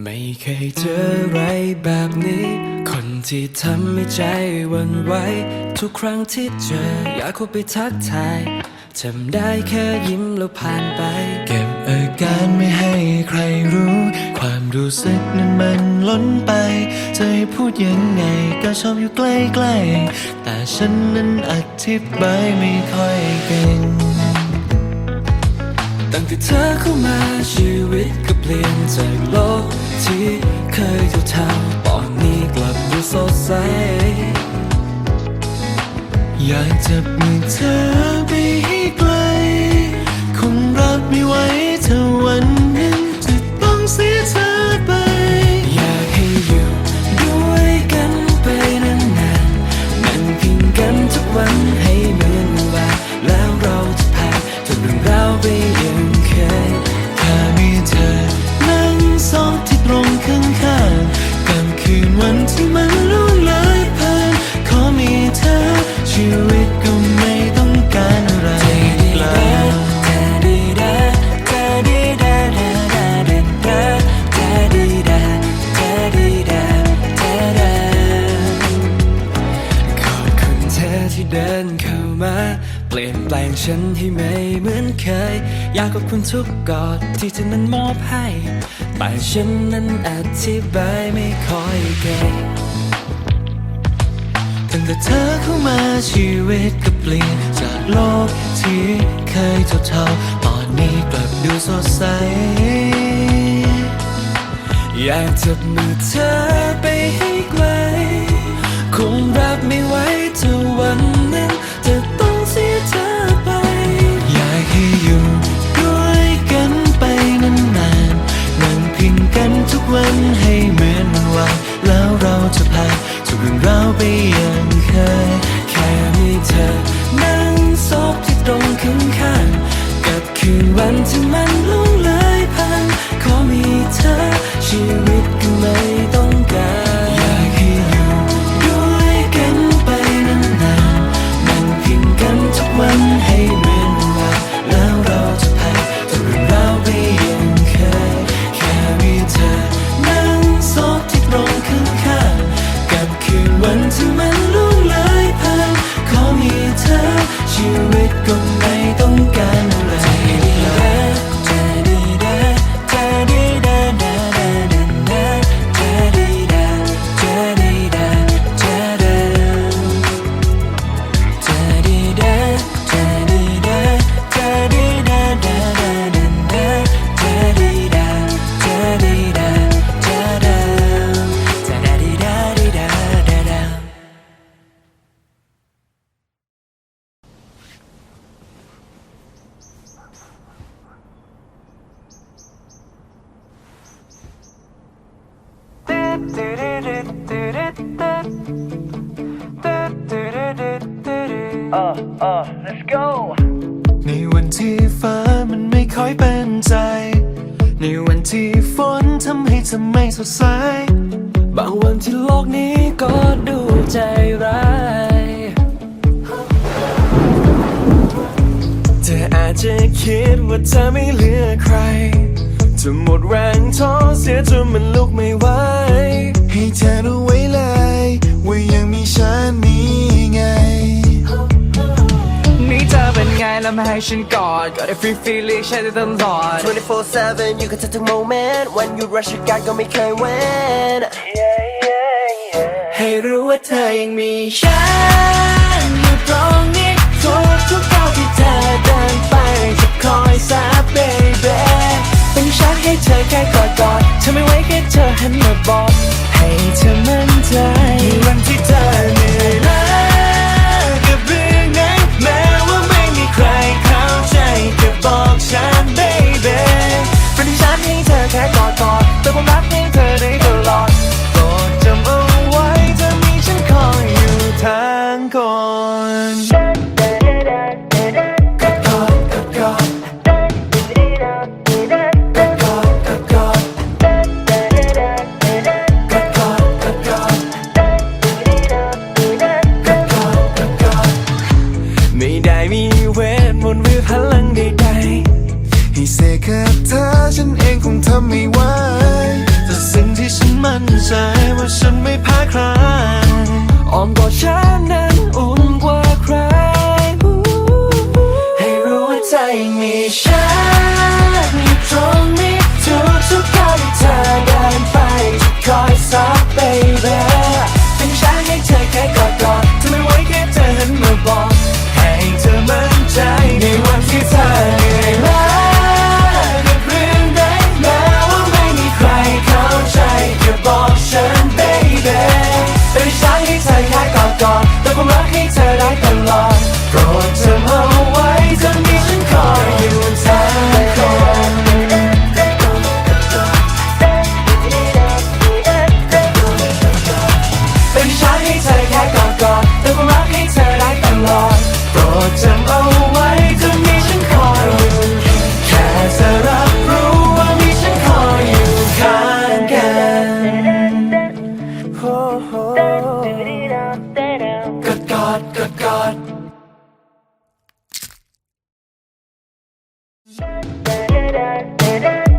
ไม่เคยเจออะไรแบบนี้ คนที่ทำให้ใจวันไหวทุกครั้งที่เจออยากเข้าไปทักทายจำได้แค่ยิ้มแล้วผ่านไป เก็บอาการไม่ให้ใครรู้ ความรู้สึกนั้นมันล้นไป จะให้พูดยังไงก็ชอบอยู่ใกล้ๆแต่ฉันนั้นอธิบายไม่ค่อยเก่ง งแต่เธอเข้ามาชีวิตก็เปลี่ยนจากโลกที่เคยเท่าๆตอนนี้กลับดูสดใสอยากจับมือเธอ เข้ามา เปลี่ยนแปลงฉันให้ไม่เหมือนเคย อยากขอบคุณทุกกอดที่เธอนั้นมอบให้ แต่ฉันนั้นอธิบายไม่ค่อยเก่งตั้งแต่เธอเข้ามาชีวิตก็เปลี่ยน จากโลกที่เคยเท่าๆตอนนี้กลับดูสดใส อยากจับมือเธอไปให้ คงรับไม่ไหวถ้าวันหนึ่งจะต้องเสียเธอไป อยากให้อยู่ด้วยกันไปนานๆนั่งพิงกันทุกวันให้เหมือนวันวานแล้วเราจะผ่าน เป็นใจ ในวันที่ฝนทำให้เธอไม่สดใส บางวันที่โลกนี้ก็ดูใจร้าย เธออาจจะคิดว่าเธอไม่เหลือใครจะหมดแรงท้อเสียจนมันลุกไม่ไหว ให้เธอรู้ไว้เลย ว่ายังมีฉันนี้ไง ไงแล้วมาให้ฉันกอดก็ได้ฟรีฟีลิ่งใช้ได้ตลอด 24-7 อยู่กับเธอทุกโมเมนต์วันหยุดราชการก็ไม่เคยเว้น ให้รู้ว่าเธอยังมีฉันอยู่ตรงนี้ทุกทุกก้าวที่เธอเดินไปจะคอยซับ baby เป็นฉันให้เธอแค่กอดกอดเธอไม่ไหวแค่เธอหันมาบอก da da da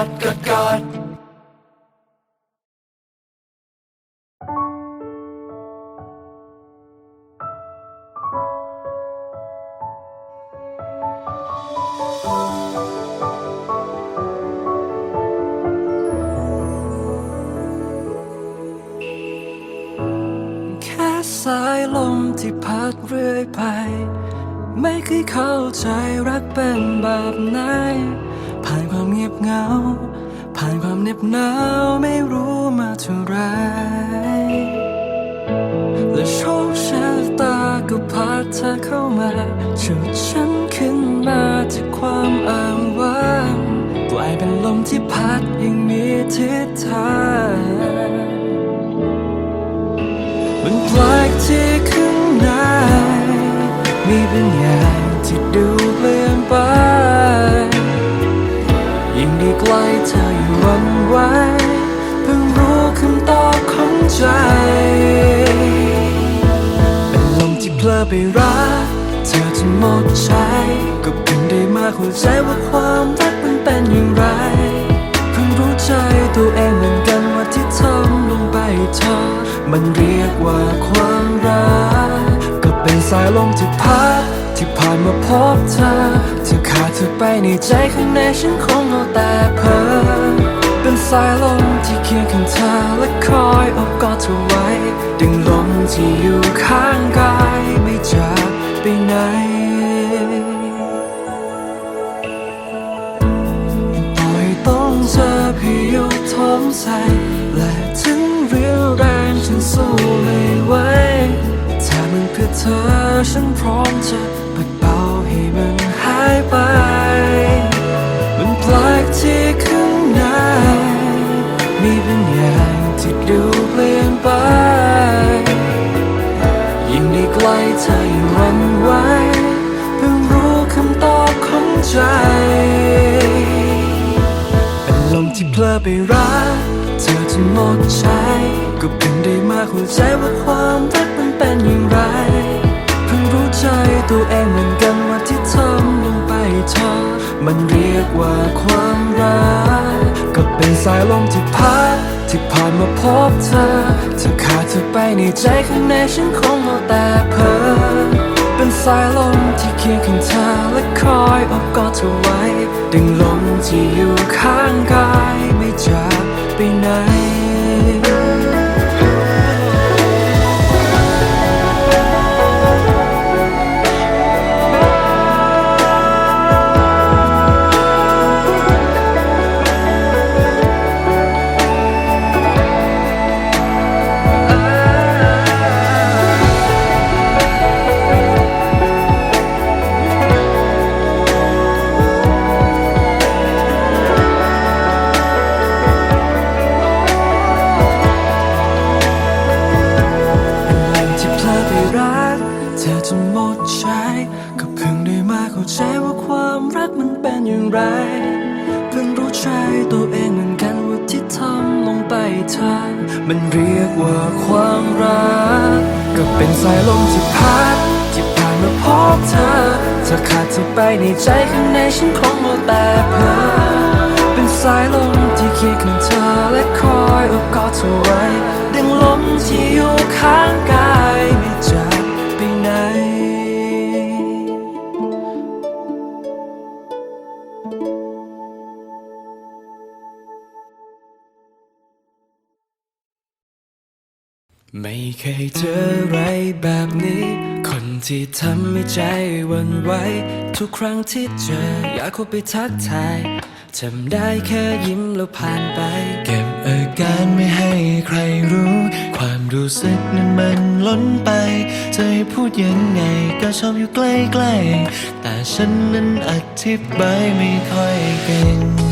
God, God, ฉุดฉันขึ้นมาจากความอ้างว้างกลายเป็นลมที่พัดยังมีทิศทางมันแปลกที่ข้างในมีบางอย่างที่ดูเปลี่ยนไป ยิ่งได้ใกล้เธออยู่วันไหวเพิ่งรู้คำตอบของใจ เป็นลมที่เพลอไปรัก จนหมดใจก็เพิ่งได้มาเข้าใจว่าความรักมันเป็นอย่างไร เพิ่งรู้ใจตัวเองเหมือนกันว่าที่ทำลงไปเธอ มันเรียกว่าความรัก ก็เป็นสายลมที่พัดที่ผ่านมาพบเธอเธอขาดเธอไปในใจข้างในฉันคงเอาแต่เพ้อเป็นสายลมที่เคียงข้างเธอและคอยอบกอดเธอไว้ ดึงลมที่อยู่ข้างกายไม่จากไปไหน มใส่และถึงเรียวแรงฉันสู้ไม่ไหวถ้ามันเพื่อเธอฉันพร้อมจะปัดเป่าให้มันหายไป มันแปลกที่ข้างในมีบางอย่างที่ดูเปลี่ยนไป ยิ่งได้ใกล้เธอยิ่งรันไหวเพิ่งรู้คำตอบของใจ ที่เพลอไปรักเธอจนหมดใจก็เพิ่งได้มาเข้าใจว่าความรักมันเป็นอย่างไร เพิ่งรู้ใจตัวเองเหมือนกันว่าที่ทำลงไปเธอมันเรียกว่าความรักก็เป็นสายลมที่พัดที่ผ่านมาพบเธอเธอขาดเธอไปในใจข้างในฉันคงเอาแต่เพ้อ เป็นสายลมที่เคียงข้างเธอและคอยอบกอดเธอไว้ ดึงลมที่อยู่ข้างกายไม่จากไปไหน ใจก็เพิ่งได้มาเข้าใจว่าความรักมันเป็นอย่างไร เพิ่งรู้ใจตัวเองเหมือนกันว่าที่ทำลงไปเธอมันเรียกว่าความรัก ก็เป็นสายลมที่พัดที่ผ่านมาพบเธอเธอขาดเธอไปในใจข้างในฉันคงมัวแต่เพลอเป็นสายลมที่คิดถึงเธอและคอยอบกอดเธอไว้ดังลมที่อยู่ข้างกายไม่เจา ไม่เคยเจออะไรแบบนี้ คนที่ทำให้ใจวันไหวทุกครั้งที่เจออยากเข้าไปทักทายทำได้แค่ยิ้มแล้วผ่านไป เก็บอาการไม่ให้ใครรู้ ความรู้สึกนั้นมันล้นไป จะให้พูดยังไงก็ชอบอยู่ใกล้ๆแต่ฉันนั้นอธิบายไม่ค่อยเก่ง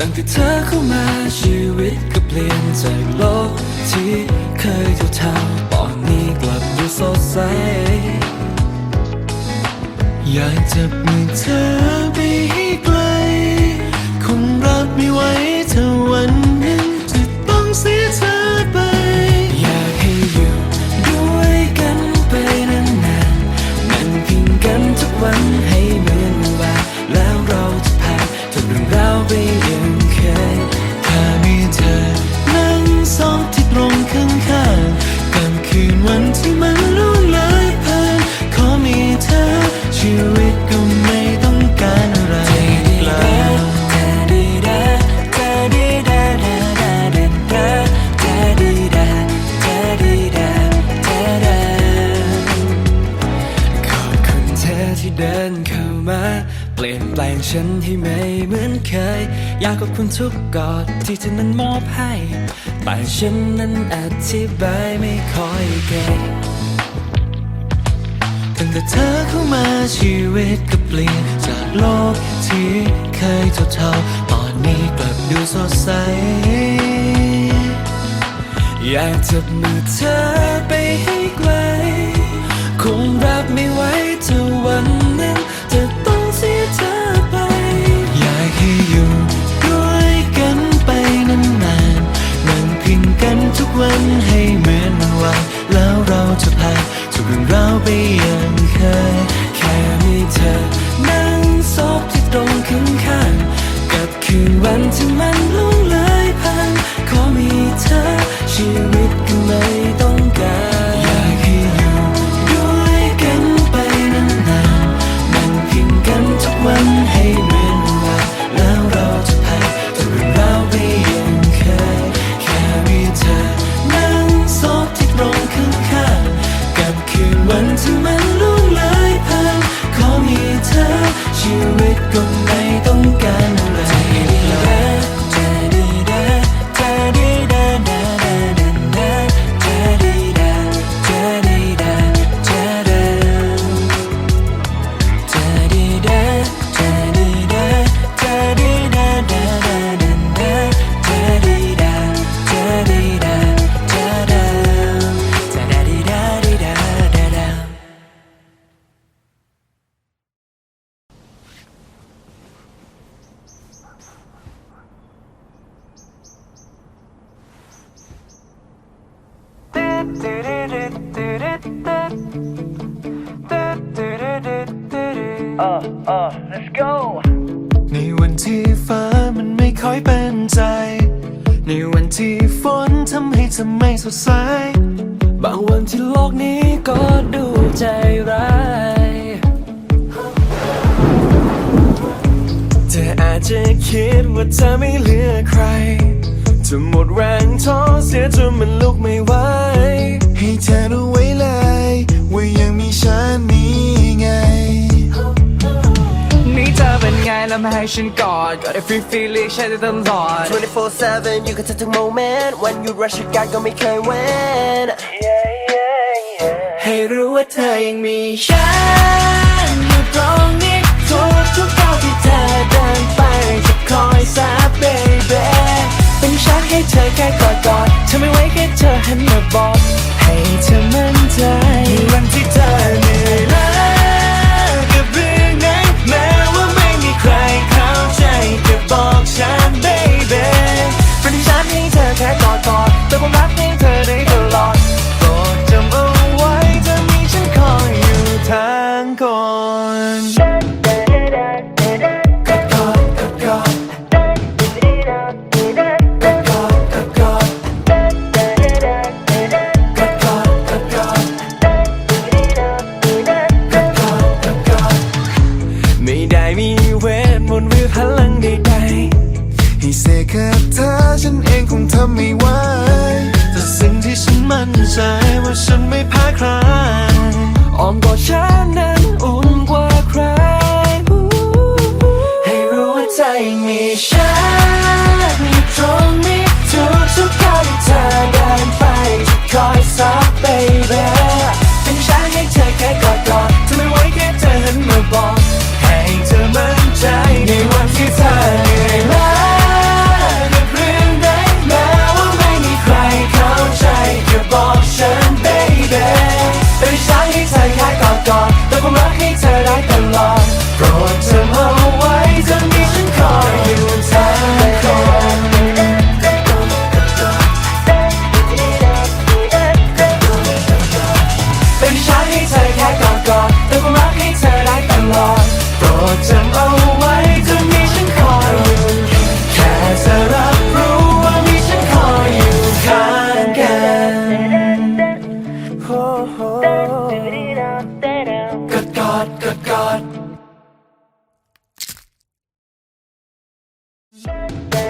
ตั้งแต่เธอเข้ามาชีวิตก็เปลี่ยนจากโลกที่เคยเท่าๆตอนนี้กลับดูสดใสอยากจับมือเธอไป มา เปลี่ยนแปลงฉันให้ไม่เหมือนเคย อยากขอบคุณทุกกอดที่เธอนั้นมอบให้ แต่ฉันนั้นอธิบายไม่ค่อยเก่งตั้งแต่เธอเข้ามาชีวิตก็เปลี่ยน จากโลกที่เคยเท่าๆตอนนี้กลับดูสดใสอยากจับมือเธอไปให้ไกล คงรับไม่ไหวถ้าวันหนึ่ กวันให้เหมือนวันวันแล้วเราจะผ่านทุกเรื่องราวไปอย่างเคยแค่มีเธอ อยเป็นใจ ในวันที่ฝนทำให้เธอไม่สดใส บางวันที่โลกนี้ก็ดูใจร้ายเธออาจจะคิดว่าเธอไม่เหลือใครจะหมดแรงท้อเสียจนมันลุกไม่ไหวให้เธอรู้ไว้เลย ว่ายังมีฉัน นไงแล้วมาให้ฉันกอดก็ได้ฟรีฟรีเรียกใช้ได้ตลอด 24-7 อยู่กับเธอทุกโมเมนต์วันหยุดราชการก็ไม่เคยเว้น ให้รู้ว่าเธอยังมีฉันอยู่ตรงนี้ทุกทุกๆก้าวที่เธอเดินไปจะคอยซับ baby เป็นฉันให้เธอแค่กอดกอดเธอไม่ไหวแค่เธอหันมาบอก Bye.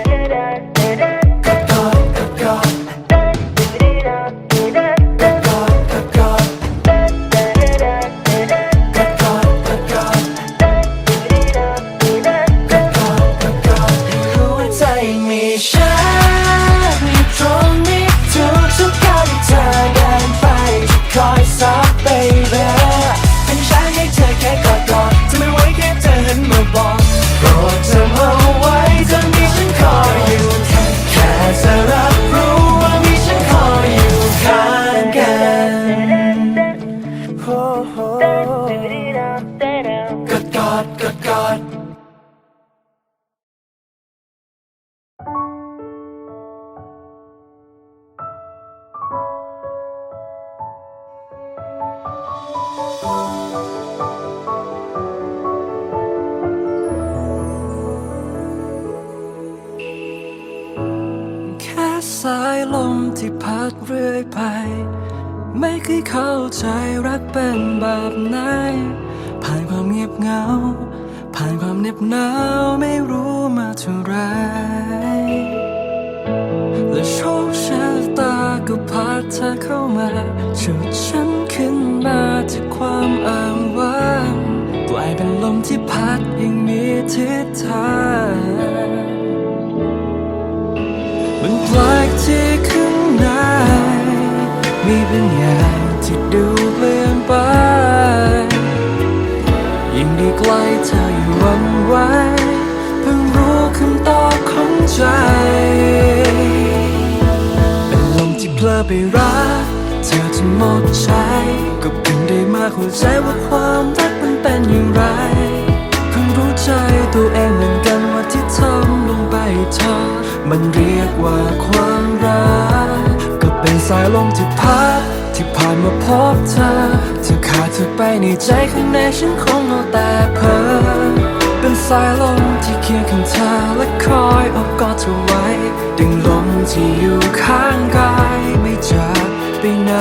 Got, got, got. ฉุดฉันขึ้นมาจากความอ้างว้างกลายเป็นลมที่พัดยังมีทิศทางมันแปลกที่ข้างในมีบางอย่างที่ดูเปลี่ยนไป ยิ่งได้ใกล้เธออยู่วันไหวเพิ่งรู้คำตอบของใจ เป็นลมที่เพลอไปรัก เธอจนหมดใจก็เพิ่งได้มาเข้าใจว่าความรักมันเป็นอย่างไร เพิ่งรู้ใจตัวเองเหมือนกันว่าที่ทำลงไปเธอ มันเรียกว่าความรัก ก็เป็นสายลมที่พัดที่ผ่านมาพบเธอเธอขาดเธอไปในใจข้างในฉันคงเอาแต่เพ้อเป็นสายลมที่เคียงข้างเธอและคอยอบกอดเธอไว้ ดึงลมที่อยู่ข้างกายไม่จาก ไปไหน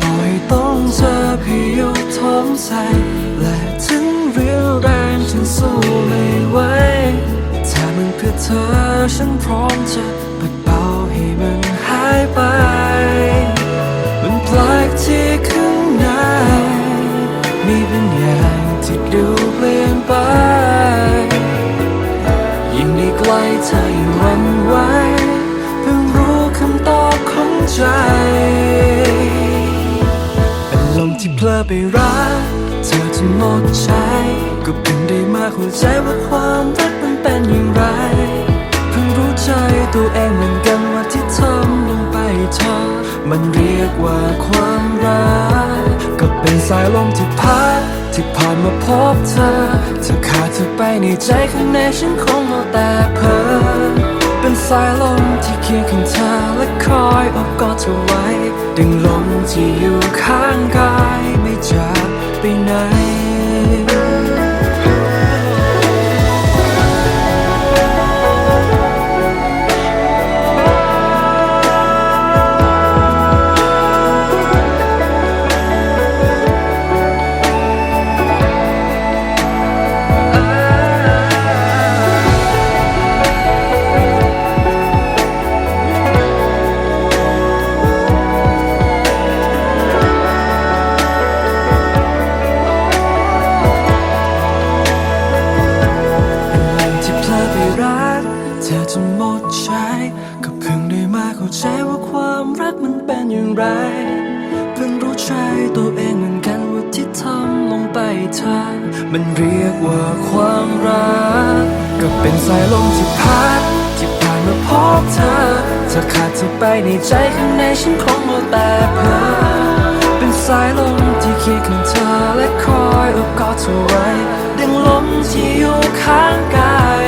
ปล่อยต้องเจอพายุทมใส และถึงเรียวแรงฉันสู้ไม่ไหวถ้ามันเพื่อเธอฉันพร้อมจะปัดเป่าให้มันหายไป มันแปลกที่ข้างในมีบางอย่างที่ดูเปลี่ยนไป ยิ่งได้ใกล้เธอยิ่งวันไหวเพิ่งรู้คำตอบของใจ เป็นลมที่เพลอไปรัก เธอจนหมดใจ ก็เพิ่งได้มาเข้าใจว่าความรักมันเป็นอย่างไร เพิ่งรู้ใจตัวเองเหมือนกันว่าที่ทำลงไปเธอมันเรียกว่าความรัก ก็เป็นสายลมที่พัด ที่ผ่านมาพบเธอเธอขาดเธอไปในใจข้างในฉันคงเอาแต่เพ้อเป็นสายลมที่เคียงข้างเธอและคอยอบกอดเธอไว้ ดึงลมที่อยู่ข้างกาย ใจก็เพิ่งได้มาเข้าใจว่าความรักมันเป็นอย่างไร เพิ่งรู้ใจตัวเองเหมือนกันว่าที่ทำลงไปเธอมันเรียกว่าความรัก ก็เป็นสายลมที่พัดที่ผ่านมาพบเธอจะขาดเธอไปในใจข้างในฉันคงหมดแต่เพลอเป็นสายลมที่คิดถึงเธอและคอยอบกอดเธอไว้ดังลมที่อยู่ข้างกาย